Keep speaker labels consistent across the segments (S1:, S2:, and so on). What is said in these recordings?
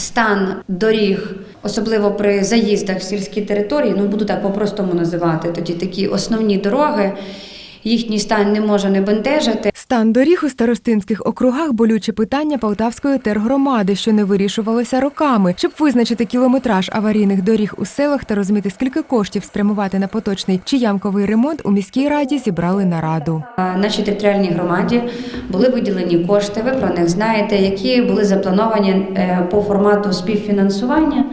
S1: стан доріг, особливо при заїздах в сільські території, ну буду так по-простому називати, тоді такі основні дороги, їхній стан не може не бентежити.
S2: Стан доріг у старостинських округах болюче питання Полтавської тергромади, що не вирішувалося роками. Щоб визначити кілометраж аварійних доріг у селах та розуміти, скільки коштів спрямувати на поточний чи ямковий ремонт, у міській раді зібрали нараду.
S1: А Нашій територіальній громаді були виділені кошти, ви про них знаєте, які були заплановані е, по формату співфінансування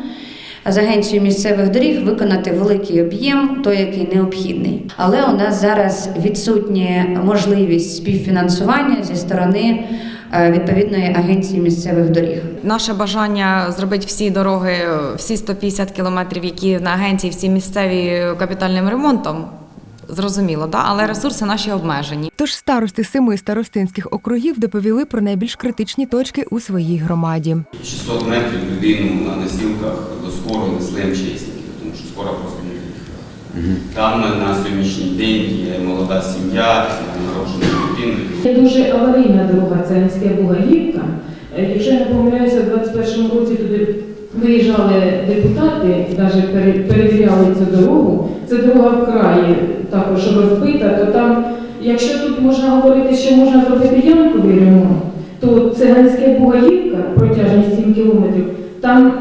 S1: з агенцією місцевих доріг виконати великий об'єм, той, який необхідний. Але у нас зараз відсутня можливість співфінансування зі сторони е, відповідної агенції місцевих доріг.
S3: Наше бажання зробити всі дороги, всі 150 кілометрів, які на агенції, всі місцеві капітальним ремонтом. Зрозуміло, да? але ресурси наші обмежені.
S2: Тож старости семи старостинських округів доповіли про найбільш критичні точки у своїй громаді.
S4: 600 метрів людину на носілках до скору несли МЧСники, тому що скоро просто не доїхала. Там на сьогоднішній день є молода сім'я з народженою дитиною.
S5: Є дуже аварійна дорога, це Анська Бугаївка. Е, Якщо я не помиляюся, в 21-му році туди виїжджали депутати, навіть пере- перевіряли цю дорогу. Це дорога в краї також розбита, то там, якщо тут можна говорити, що можна зробити ямковий ремонт, то Циганська Бугаївка, протяжність 7 кілометрів, там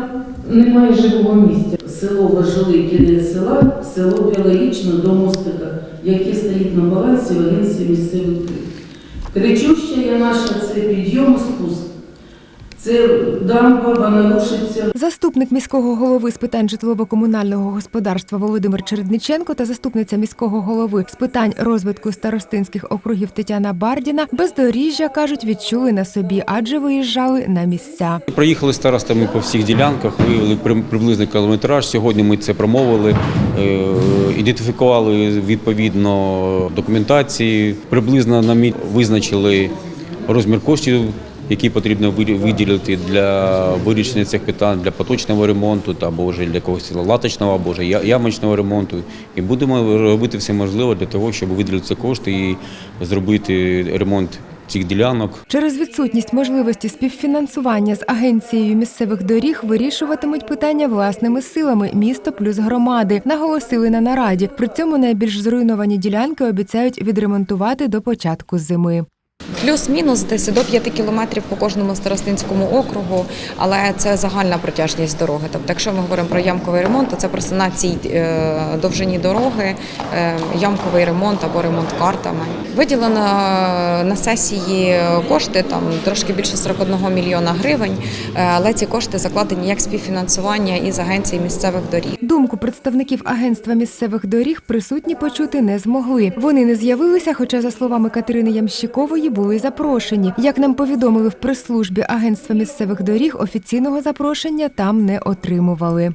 S5: немає живого місця.
S6: Село Важовий кінець села, село біологічно до мостика, яке стоїть на балансі в агенції місцевих. Кричуща є наша це підйом спуск. Це дамба, вона рушиться.
S2: Заступник міського голови з питань житлово-комунального господарства Володимир Чередниченко та заступниця міського голови з питань розвитку старостинських округів Тетяна Бардіна бездоріжжя кажуть, відчули на собі, адже виїжджали на місця.
S7: Проїхали старостами по всіх ділянках, виявили при- приблизний кілометраж. Сьогодні ми це промовили, е, ідентифікували відповідно документації, приблизно намі- визначили розмір коштів, які потрібно виділити для вирішення цих питань для поточного ремонту або вже для якогось латочного, або вже ямочного ремонту. І будемо робити все можливе для того, щоб виділити кошти і зробити ремонт цих ділянок.
S2: Через відсутність можливості співфінансування з агенцією місцевих доріг вирішуватимуть питання власними силами місто плюс громади. Наголосили на нараді. При цьому найбільш зруйновані ділянки обіцяють відремонтувати до початку зими.
S3: Плюс-мінус десь до 5 кілометрів по кожному старостинському округу, але це загальна протяжність дороги. Тобто, якщо ми говоримо про ямковий ремонт, то це просто на цій е, довжині дороги е, ямковий ремонт або ремонт картами. Виділено на сесії кошти там трошки більше 41 мільйона гривень, е, але ці кошти закладені як співфінансування із агенції місцевих доріг.
S2: Думку представників агентства місцевих доріг присутні почути не змогли. Вони не з'явилися, хоча, за словами Катерини Ямщикової, були запрошені. Як нам повідомили в прес-службі агентства місцевих доріг, офіційного запрошення там не отримували.